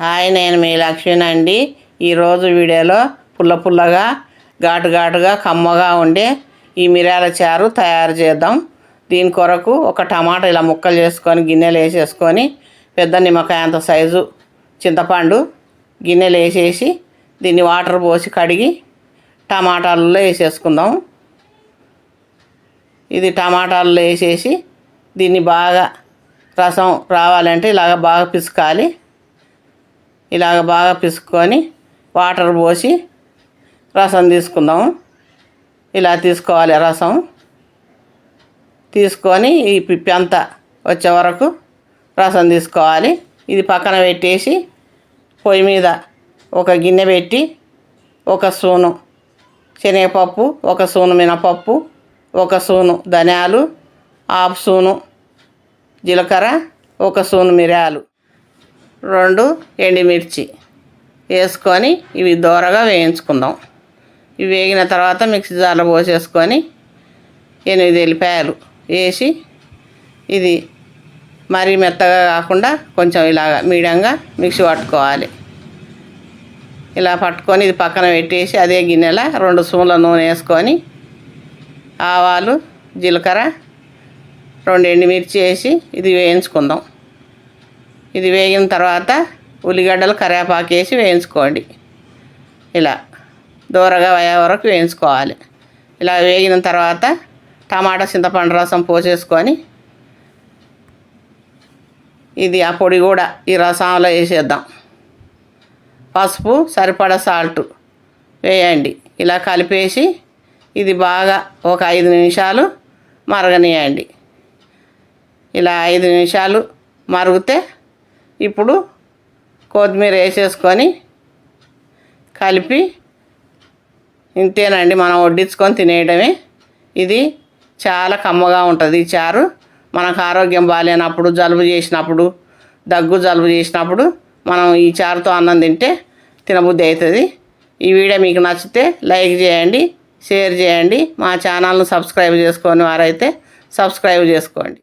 Hi నేను మీ లక్ష్మిని అండి. ఈరోజు వీడియోలో పుల్ల పుల్లగా ఘాటు ఘాటుగా కమ్మగా ఉండే ఈ మిరియాల చారు తయారు చేద్దాం. దీని కొరకు ఒక టమాటా ఇలా ముక్కలు చేసుకొని గిన్నెలు వేసేసుకొని పెద్ద నిమ్మకాయ అంత సైజు చింతపండు గిన్నెలు వేసేసి దీన్ని వాటర్ పోసి కడిగి టమాటాలలో వేసేసుకుందాం. ఇది టమాటాలలో వేసేసి దీన్ని బాగా రసం రావాలంటే ఇలాగ బాగా పిసుకాలి. ఇలాగ బాగా పిసుకొని వాటర్ పోసి రసం తీసుకుందాం ఇలా తీసుకోవాలి రసం. తీసుకొని ఈ పిప్పి అంతా వచ్చే వరకు రసం తీసుకోవాలి. ఇది పక్కన పెట్టేసి పొయ్యి మీద ఒక గిన్నె పెట్టి ఒక సూను శనగపప్పు ఒక సూను మినపప్పు ఒక సూను ధనియాలు హాఫ్ సూను జీలకర్ర ఒక సూను మిరియాలు. రెండు ఎండుమిర్చి వేసుకొని ఇవి దోరగా వేయించుకుందాం. ఇవి వేగిన తర్వాత మిక్సీ జార్లో పోసేసుకొని ఎనిమిది ఎల్లిపాయలు వేసి ఇది మరీ మెత్తగా కాకుండా కొంచెం ఇలాగ మీడియంగా మిక్సీ పట్టుకోవాలి. ఇలా పట్టుకొని ఇది పక్కన పెట్టేసి అదే గిన్నెలో రెండు స్పూన్ల నూనె వేసుకొని ఆవాలు జీలకర్ర రెండు ఎండుమిర్చి వేసి ఇది వేయించుకుందాం. ఇది వేగిన తర్వాత ఉల్లిగడ్డలు కరివేపాకు వేసి వేయించుకోండి. ఇలా దూరగా అయ్యే వరకు వేయించుకోవాలి. ఇలా వేగిన తర్వాత టమాటా చింతపండు రసం పోసేసుకొని ఇది ఆ పొడి కూడా ఈ రసంలో వేసేద్దాం. పసుపు సరిపడా సాల్ట్ వేయండి. ఇలా కలిపేసి ఇది బాగా ఒక ఐదు నిమిషాలు మరగనియండి. ఇలా ఐదు నిమిషాలు మరిగితే ఇప్పుడు కొత్తిమీర వేసేసుకొని కలిపి ఇంతేనండి మనం వడ్డించుకొని తినేయడమే. ఇది చాలా కమ్మగా ఉంటుంది ఈ చారు. మనకు ఆరోగ్యం బాగాలేనప్పుడు జలుబు చేసినప్పుడు దగ్గు జలుబు చేసినప్పుడు మనం ఈ చారుతో అన్నం తింటే తినబుద్ధి అవుతుంది ఈ వీడియో మీకు నచ్చితే లైక్ చేయండి షేర్ చేయండి. మా ఛానల్ను సబ్స్క్రైబ్ చేసుకొని వారైతే సబ్స్క్రైబ్ చేసుకోండి.